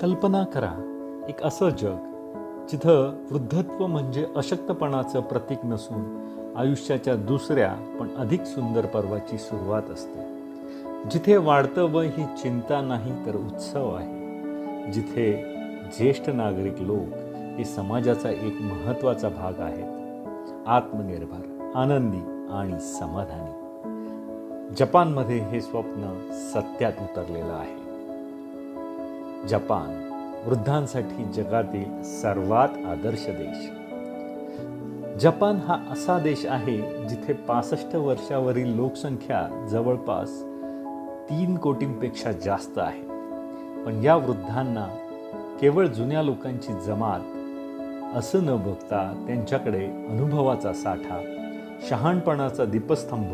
कल्पना करा. एक असं जग जिथं वृद्धत्व म्हणजे अशक्तपणाचं प्रतीक नसून आयुष्याच्या दुसऱ्या पण अधिक सुंदर पर्वाची सुरुवात असते. जिथे वाढतं वय ही चिंता नाही तर उत्सव आहे. जिथे ज्येष्ठ नागरिक लोक हे समाजाचा एक महत्त्वाचा भाग आहेत. आत्मनिर्भर आनंदी आणि समाधानी. जपानमध्ये हे स्वप्न सत्यात उतरलेलं आहे. जपान वृद्धांसाठी जगातील सर्वात आदर्श देश. जपान हा असा देश आहे जिथे पासष्ट वर्षावरील लोकसंख्या जवळपास तीन कोटींपेक्षा जास्त आहे. पण या वृद्धांना केवळ जुन्या लोकांची जमात असं न बघता त्यांच्याकडे अनुभवाचा साठा शहाणपणाचा दीपस्तंभ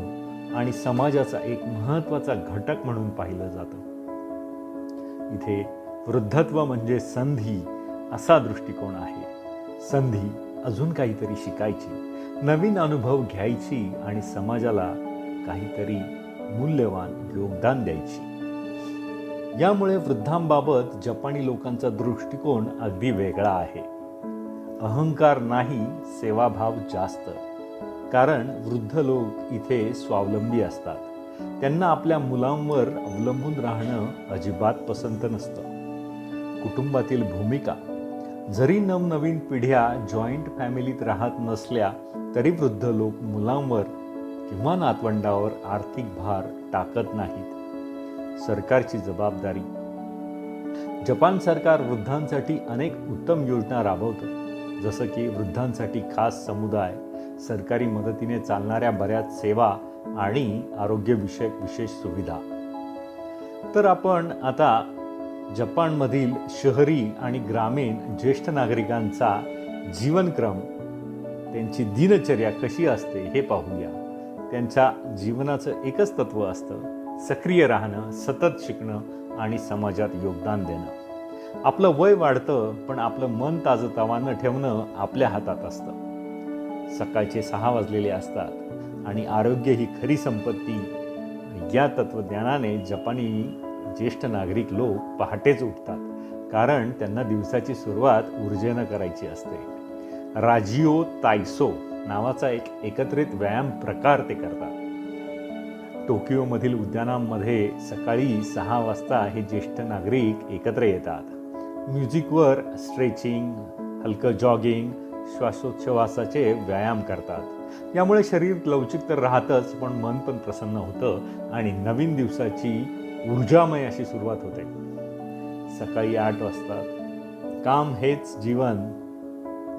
आणि समाजाचा एक महत्त्वाचा घटक म्हणून पाहिलं जातं. इथे वृद्धत्व म्हणजे संधी असा दृष्टिकोन आहे. संधी अजून काहीतरी शिकायची नवीन अनुभव घ्यायची आणि समाजाला काहीतरी मूल्यवान योगदान द्यायची. यामुळे वृद्धांबाबत जपानी लोकांचा दृष्टिकोन अगदी वेगळा आहे. अहंकार नाही सेवाभाव जास्त. कारण वृद्ध लोक इथे स्वावलंबी असतात. त्यांना आपल्या मुलांवर अवलंबून राहणं अजिबात पसंत नसतं. कुटुंबातील भूमिका. जरी नवनवीन पिढ्या जॉईंट फॅमिलीत राहत नसल्या तरी वृद्ध लोक मुलांवर किंवा नातवंडावर आर्थिक भार टाकत नाहीत. सरकारची जबाबदारी. जपान सरकार वृद्धांसाठी अनेक उत्तम योजना राबवतं. जसं की वृद्धांसाठी खास समुदाय सरकारी मदतीने चालणाऱ्या बऱ्याच सेवा आणि आरोग्यविषयक विशेष सुविधा. तर आपण आता जपानमधील शहरी आणि ग्रामीण ज्येष्ठ नागरिकांचा जीवनक्रम त्यांची दिनचर्या कशी असते हे पाहूया. त्यांच्या जीवनाचं एकच तत्व असतं सक्रिय राहणं सतत शिकणं आणि समाजात योगदान देणं. आपलं वय वाढतं पण आपलं मन ताजंतवानं ठेवणं आपल्या हातात असतं. सकाळचे सहा वाजलेले असतात आणि आरोग्य ही खरी संपत्ती. या तत्त्वज्ञानाने जपानी ज्येष्ठ नागरिक लोक पहाटेच उठतात कारण त्यांना दिवसाची सुरुवात ऊर्जेनं करायची असते. राजिओ तायसो नावाचा एक एकत्रित व्यायाम प्रकार ते करतात. टोकियोमधील उद्यानांमध्ये सकाळी सहा वाजता हे ज्येष्ठ नागरिक एकत्र येतात. म्युझिकवर स्ट्रेचिंग हलकं जॉगिंग श्वासोच्छवासाचे व्यायाम करतात. यामुळे शरीर लवचिक तर राहतच पण मन पण प्रसन्न होतं आणि नवीन दिवसाची ऊर्जामय अशी सुरुवात होते. सकाळी आठ वाजता. काम हेच जीवन.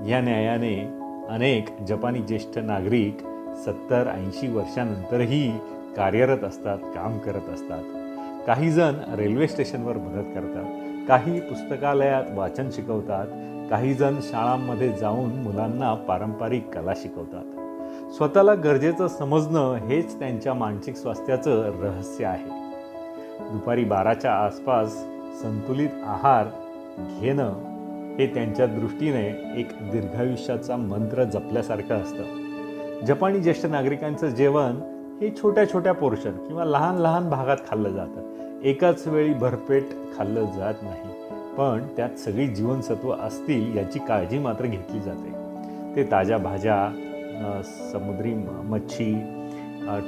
या न्यायाने अनेक जपानी ज्येष्ठ नागरिक सत्तर ऐंशी वर्षानंतरही कार्यरत असतात काम करत असतात. काही जण रेल्वे स्टेशनवर मदत करतात. काही पुस्तकालयात वाचन शिकवतात. काही जण शाळांमध्ये जाऊन मुलांना पारंपरिक कला शिकवतात. स्वतःला गरजेचं समजणं हेच त्यांच्या मानसिक स्वास्थ्याचं रहस्य आहे. दुपारी बाराच्या आसपास संतुलित आहार घेणं हे त्यांच्या दृष्टीने एक दीर्घायुष्याचा मंत्र जपल्यासारखं असतं. जपानी ज्येष्ठ नागरिकांचं जेवण हे छोट्या छोट्या पोर्शन किंवा लहान लहान भागात खाल्लं जातं. एकाच वेळी भरपेट खाल्लं जात नाही पण त्यात सगळी जीवनसत्व असतील याची काळजी मात्र घेतली जाते. ते ताज्या भाज्या समुद्री मच्छी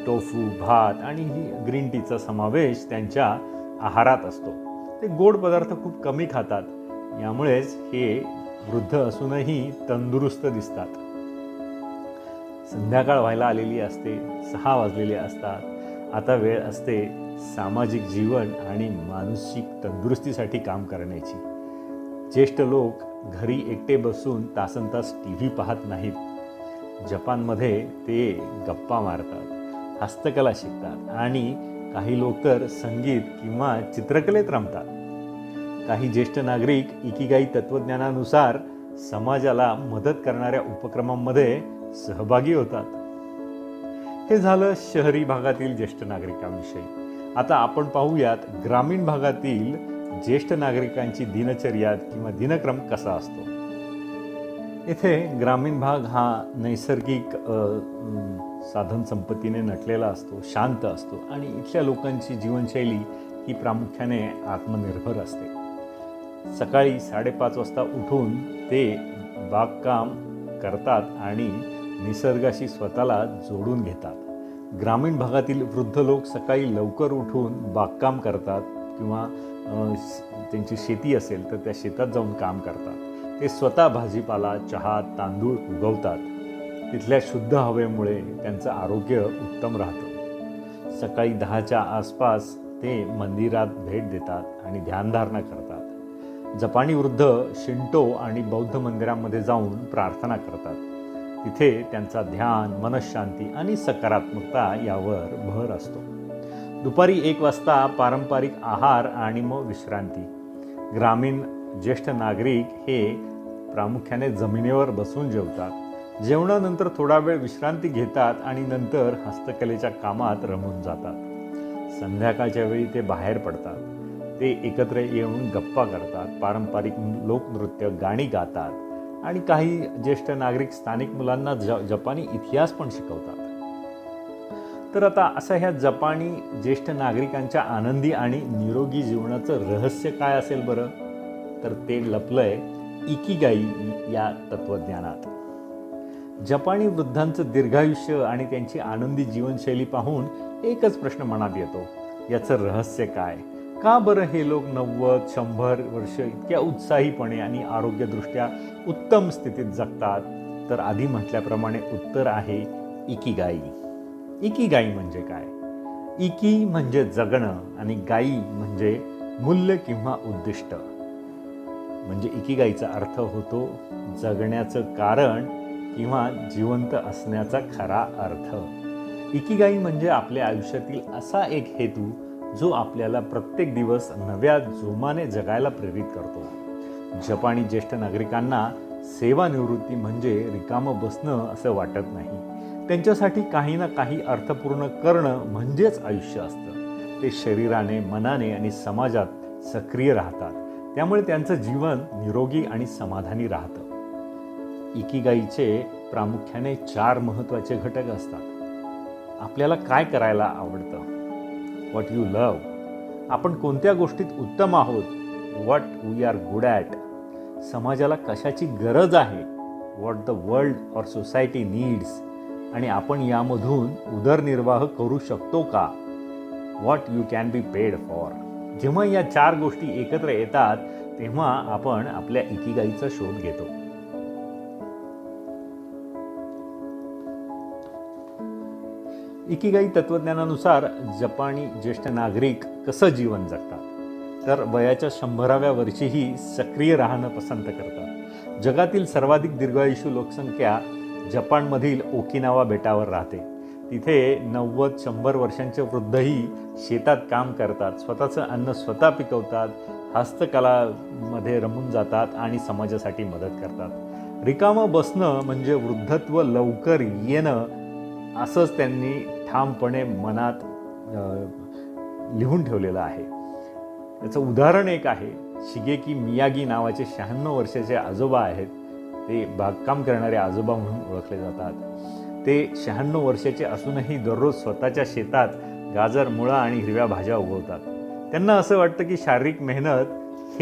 टोफू भात आणि ही ग्रीन टीचा समावेश त्यांच्या आहारात असतो. ते गोड पदार्थ खूप कमी खातात. यामुळेच हे वृद्ध असूनही तंदुरुस्त दिसतात. संध्याकाळ व्हायला आलेली असते सहा वाजलेले असतात. आता वेळ असते सामाजिक जीवन आणि मानसिक तंदुरुस्तीसाठी काम करण्याची. ज्येष्ठ लोक घरी एकटे बसून तासन तास टी व्ही पाहत नाहीत. जपानमध्ये ते गप्पा मारतात. हस्तकला शिकतात आणि काही लोक तर संगीत किंवा चित्रकलेत रमतात. काही ज्येष्ठ नागरिक इकिगाई तत्त्वज्ञानानुसार समाजाला मदत करणाऱ्या उपक्रमांमध्ये सहभागी होतात. हे झालं शहरी भागातील ज्येष्ठ नागरिकांविषयी. आता आपण पाहूयात ग्रामीण भागातील ज्येष्ठ नागरिकांची दिनचर्या किंवा दिनक्रम कसा असतो. इथे ग्रामीण भाग हा नैसर्गिक साधन संपत्तीने नटलेला असतो शांत असतो आणि इथल्या लोकांची जीवनशैली ही प्रामुख्याने आत्मनिर्भर असते. सकाळी साडेपाच वाजता उठून ते बागकाम करतात आणि निसर्गाशी स्वतःला जोडून घेतात. ग्रामीण भागातील वृद्ध लोक सकाळी लवकर उठून बागकाम करतात किंवा त्यांची शेती असेल तर त्या शेतात जाऊन काम करतात. ते स्वतः भाजीपाला चहा तांदूळ उगवतात. तिथल्या शुद्ध हवेमुळे त्यांचं आरोग्य उत्तम राहतं. सकाळी दहाच्या आसपास ते मंदिरात भेट देतात आणि ध्यानधारणा करतात. जपानी वृद्ध शिंटो आणि बौद्ध मंदिरामध्ये जाऊन प्रार्थना करतात. तिथे त्यांचा ध्यान मनशांती आणि सकारात्मकता यावर भर असतो. दुपारी एक वाजता पारंपरिक आहार आणि मग विश्रांती. ग्रामीण ज्येष्ठ नागरिक हे प्रामुख्याने जमिनीवर बसून जेवतात. जेवणानंतर थोडा वेळ विश्रांती घेतात आणि नंतर हस्तकलेच्या कामात रमून जातात. संध्याकाळच्या वेळी ते बाहेर पडतात. ते एकत्र येऊन गप्पा करतात. पारंपरिक लोकनृत्य गाणी गातात आणि काही ज्येष्ठ नागरिक स्थानिक मुलांना ज जपानी इतिहास पण शिकवतात. तर आता असं ह्या जपानी ज्येष्ठ नागरिकांच्या आनंदी आणि निरोगी जीवनाचं रहस्य काय असेल बरं? तर ते लपलंय इकिगाई या तत्वज्ञानात. जपानी वृद्धांचं दीर्घायुष्य आणि त्यांची आनंदी जीवनशैली पाहून एकच प्रश्न मनात येतो याचं रहस्य काय? का बरं हे लोक नव्वद शंभर वर्ष इतक्या उत्साहीपणे आणि आरोग्यदृष्ट्या उत्तम स्थितीत जगतात? तर आधी म्हटल्याप्रमाणे उत्तर आहे इकिगाई. इकिगाई म्हणजे काय? इकी म्हणजे जगणं आणि गाई म्हणजे मूल्य किंवा उद्दिष्ट. म्हणजे इकिगाईचा अर्थ होतो जगण्याचं कारण किंवा जिवंत असण्याचा खरा अर्थ. इकिगाई म्हणजे आपल्या आयुष्यातील असा एक हेतू जो आपल्याला प्रत्येक दिवस नव्या जोमाने जगायला प्रेरित करतो. जपानी ज्येष्ठ नागरिकांना सेवानिवृत्ती म्हणजे रिकामं बसणं असं वाटत नाही. त्यांच्यासाठी काही ना काही अर्थपूर्ण करणं म्हणजेच आयुष्य असतं. ते शरीराने मनाने आणि समाजात सक्रिय राहतात. त्यामुळे त्यांचं जीवन निरोगी आणि समाधानी राहतं. इकिगाईचे प्रामुख्याने चार महत्त्वाचे घटक असतात. आपल्याला काय करायला आवडतं? व्हॉट यू लव आपण कोणत्या गोष्टीत उत्तम आहोत? What we are good at समाजाला कशाची गरज आहे? What the world or society needs आणि आपण यामधून उदरनिर्वाह करू शकतो का? What you can be paid for जेव्हा या चार गोष्टी एकत्र येतात तेव्हा आपण आपल्या इकिगाईचा शोध घेतो. इकिगाई तत्वज्ञानानुसार जपानी ज्येष्ठ नागरिक कसं जीवन जगतात? तर वयाच्या शंभराव्या वर्षीही सक्रिय राहणं पसंत करतात. जगातील सर्वाधिक दीर्घायुषी लोकसंख्या जपानमधील ओकिनावा बेटावर राहते. तिथे नव्वद शंभर वर्षांचे वृद्धही शेतात काम करतात. स्वतःचं अन्न स्वतः पिकवतात हस्तकलामध्ये रमून जातात आणि समाजासाठी मदत करतात. रिकामं बसणं म्हणजे वृद्धत्व लवकर येणं असंच त्यांनी ठामपणे मनात लिहून ठेवलेलं आहे. याचं उदाहरण एक आहे. शिगेकी मियागी नावाचे शहाण्णव वर्षाचे आजोबा आहेत. ते बागकाम करणारे आजोबा म्हणून ओळखले जातात. ते शहाण्णव वर्षाचे असूनही दररोज स्वतःच्या शेतात गाजर मुळा आणि हिरव्या भाज्या उगवतात. त्यांना असं वाटतं की शारीरिक मेहनत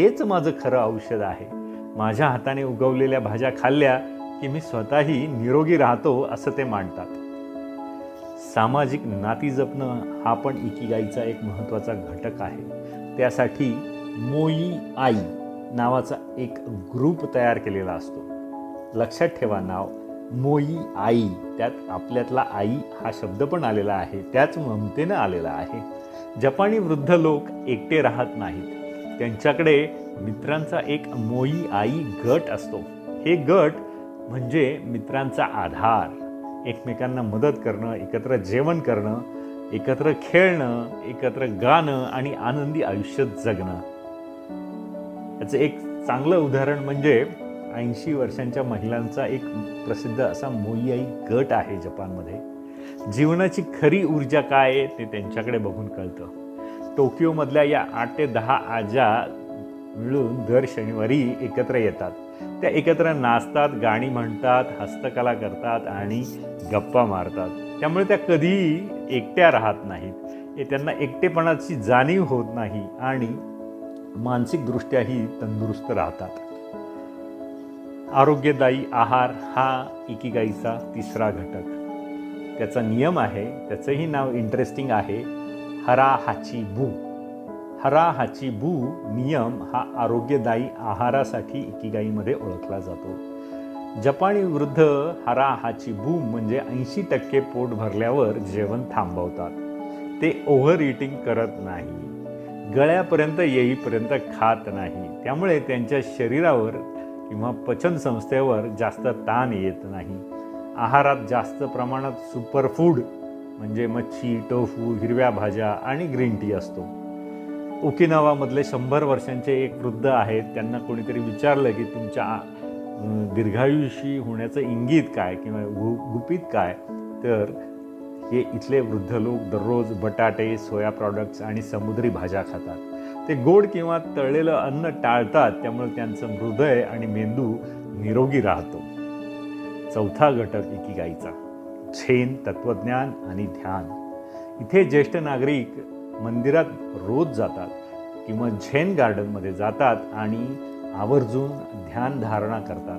हेच माझं खरं औषध आहे. माझ्या हाताने उगवलेल्या भाज्या खाल्ल्या की मी स्वतःही निरोगी राहतो असं ते मांडतात. सामाजिक नाती जपणं हा पण इकिगाईचा एक महत्त्वाचा घटक आहे. त्यासाठी मोई आई नावाचा एक ग्रुप तयार केलेला असतो. लक्षात ठेवा नाव. मोई आई त्यात आपल्यातला आई हा शब्द पण आलेला आहे त्याच ममतेनं आलेला आहे. जपानी वृद्ध लोक एकटे राहत नाहीत. त्यांच्याकडे मित्रांचा एक मोई आई गट असतो. हे गट म्हणजे मित्रांचा आधार. एकमेकांना मदत करणं एकत्र जेवण करणं एकत्र खेळणं एकत्र गाणं आणि आनंदी आयुष्य जगणं. याचं एक चांगलं उदाहरण म्हणजे ऐंशी वर्षांच्या महिलांचा एक प्रसिद्ध असा मोईयाई गट आहे जपानमध्ये. जीवनाची खरी ऊर्जा काय आहे ते त्यांच्याकडे बघून कळतं. टोकियोमधल्या या आठ ते दहा आजा मिळून दर शनिवारी एकत्र येतात. त्या एकत्र नाचतात गाणी म्हणतात हस्तकला करतात आणि गप्पा मारतात. त्यामुळे त्या कधीही एकट्या राहत नाहीत. हे त्यांना एकटेपणाची जाणीव होत नाही आणि मानसिकदृष्ट्याही तंदुरुस्त राहतात. आरोग्यदायी आहार हा इकिगाईचा तिसरा घटक. त्याचा नियम आहे त्याचंही नाव इंटरेस्टिंग आहे हरा हाची बू. हरा हाची बू नियम हा आरोग्यदायी आहारासाठी इकिगाईमध्ये ओळखला जातो. जपानी वृद्ध हरा हाची बू म्हणजे ऐंशी टक्के पोट भरल्यावर जेवण थांबवतात. ते ओव्हर इटिंग करत नाही. गळ्यापर्यंत येईपर्यंत खात नाही. त्यामुळे त्यांच्या शरीरावर किंवा पचनसंस्थेवर जास्त ताण येत नाही. आहारात जास्त प्रमाणात सुपरफूड म्हणजे मच्छी टोफू हिरव्या भाज्या आणि ग्रीन टी असतो. ओकिनावामधले शंभर वर्षांचे एक वृद्ध आहेत. त्यांना कोणीतरी विचारलं की तुमच्या दीर्घायुषी होण्याचं इंगित काय किंवा गु गुपित काय? तर हे इथले वृद्ध लोक दररोज बटाटे सोया प्रॉडक्ट्स आणि समुद्री भाज्या खातात. ते गोड किंवा तळलेलं अन्न टाळतात त्यामुळे त्यांचं हृदय आणि मेंदू निरोगी राहतो. चौथा घटक इकिगाईचा झेन तत्वज्ञान आणि ध्यान. इथे ज्येष्ठ नागरिक मंदिरात रोज जातात किंवा झेन गार्डनमध्ये जातात आणि आवर्जून ध्यान धारणा करतात.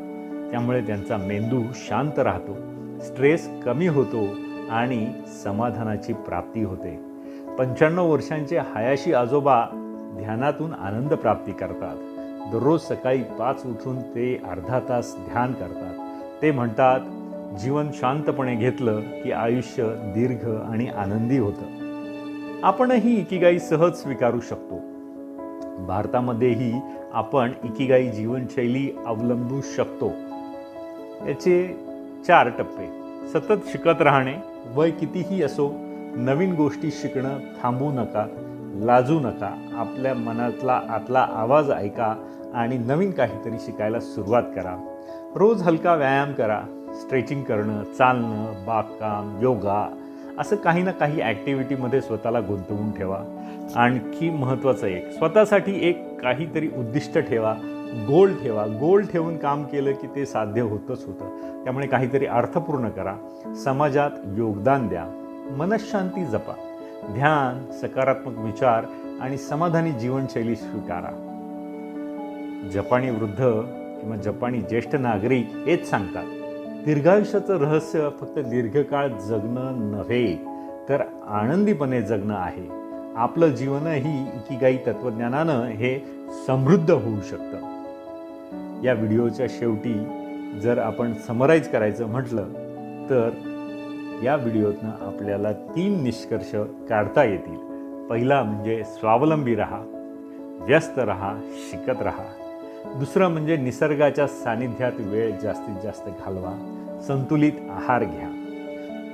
त्यामुळे त्यांचा मेंदू शांत राहतो स्ट्रेस कमी होतो आणि समाधानाची प्राप्ती होते. पंच्याण्णव वर्षांचे हायाशी आजोबा ध्यानातून आनंद प्राप्ती करतात. दररोज सकाळी पाच उठून ते अर्धा तास ध्यान करतात. ते म्हणतात जीवन शांतपणे घेतलं की आयुष्य दीर्घ आणि आनंदी होतं. आपणही इकिगाई सहज स्वीकारू शकतो. भारतामध्येही आपण इकिगाई जीवनशैली अवलंबू शकतो. याचे चार टप्पे. सतत शिकत राहणे वय कितीही असो नवीन गोष्टी शिकणं थांबू नका. लाजू नका. आपल्या मनातला आतला आवाज ऐका आणि नवीन काहीतरी शिकायला सुरुवात करा. रोज हलका व्यायाम करा. स्ट्रेचिंग करणं चालणं बागकाम योगा असं काही ना काही ॲक्टिव्हिटीमध्ये स्वतःला गुंतवून ठेवा. आणखी महत्त्वाचं एक स्वतःसाठी एक काहीतरी उद्दिष्ट ठेवा. गोल ठेवा. गोल ठेवून काम केलं की ते साध्य होतच होतं. त्यामुळे काहीतरी अर्थपूर्ण करा. समाजात योगदान द्या. मनशांती जपा. ध्यान सकारात्मक विचार आणि समाधानी जीवनशैली स्वीकारा. जपानी वृद्ध किंवा जपानी ज्येष्ठ नागरिक हेच सांगतात दीर्घायुष्याचं रहस्य फक्त दीर्घकाळ जगणं नव्हे तर आनंदीपणे जगणं आहे. आपलं जीवनही इकिगाई तत्त्वज्ञानानं हे समृद्ध होऊ शकतं. या व्हिडिओच्या शेवटी जर आपण समराईज करायचं म्हटलं तर या व्हिडिओतनं आपल्याला तीन निष्कर्ष काढता येतील. पहिला म्हणजे स्वावलंबी राहा व्यस्त राहा शिकत राहा. दुसरं म्हणजे निसर्गाच्या सानिध्यात वेळ जास्तीत जास्त घालवा संतुलित आहार घ्या.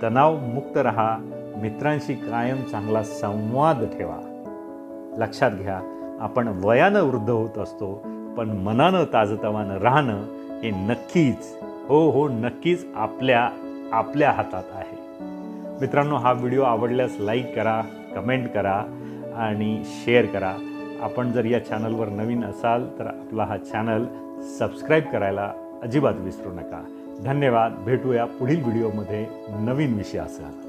तणावमुक्त राहा मित्रांशी कायम चांगला संवाद ठेवा. लक्षात घ्या आपण वयानं वृद्ध होत असतो पण मनानं ताजतवानं राहणं हे नक्कीच हो हो नक्कीच आपल्या आपल्या हातात आहे. मित्रांनो हा व्हिडिओ आवडल्यास लाईक करा कमेंट करा आणि शेअर करा. आपण जर या चॅनलवर नवीन असाल तर आपला हा चॅनल सबस्क्राईब करायला अजिबात विसरू नका. धन्यवाद. भेटूया पुढील व्हिडिओमध्ये नवीन विषयासह.